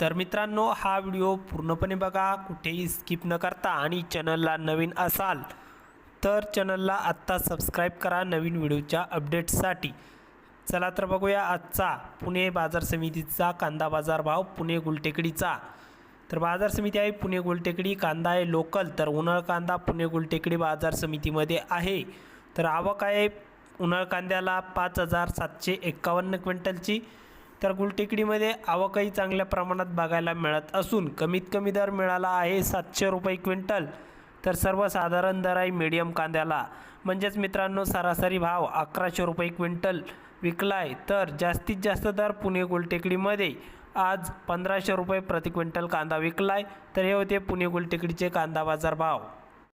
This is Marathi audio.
तर मित्रांनो हा व्हिडिओ पूर्णपणे बघा कुठेही स्किप न करता आणि चॅनलला नवीन असाल तर चॅनलला आत्ता सबस्क्राईब करा नवीन व्हिडिओच्या अपडेट्ससाठी चला तर बघूया आजचा पुणे बाजार समितीचा कांदा बाजार भाव पुणे गुलटेकडीचा. तर बाजार समिती आहे पुणे गुलटेकडी कांदा आहे लोकल तर उन्हाळ कांदा पुणे गुलटेकडी बाजार समितीमध्ये आहे. तर आवक आहे उन्हाळ कांद्याला पाच हजार सातशे एक्कावन्न क्विंटलची. तर गुलटेकडीमध्ये आवकही चांगल्या प्रमाणात बघायला मिळत असून कमीत कमी दर मिळाला आहे सातशे रुपये क्विंटल. तर सर्वसाधारण दर आहे मीडियम कांद्याला. म्हणजेच मित्रांनो सरासरी भाव अकराशे रुपये क्विंटल विकला आहे तर जास्तीत जास्त दर पुणे गुलटेकडीमध्ये. आज पंधराशे रुपये प्रति क्विंटल कांदा विकला आहे तर हे होते पुणे गुलटेकडीचे कांदा बाजार भाव.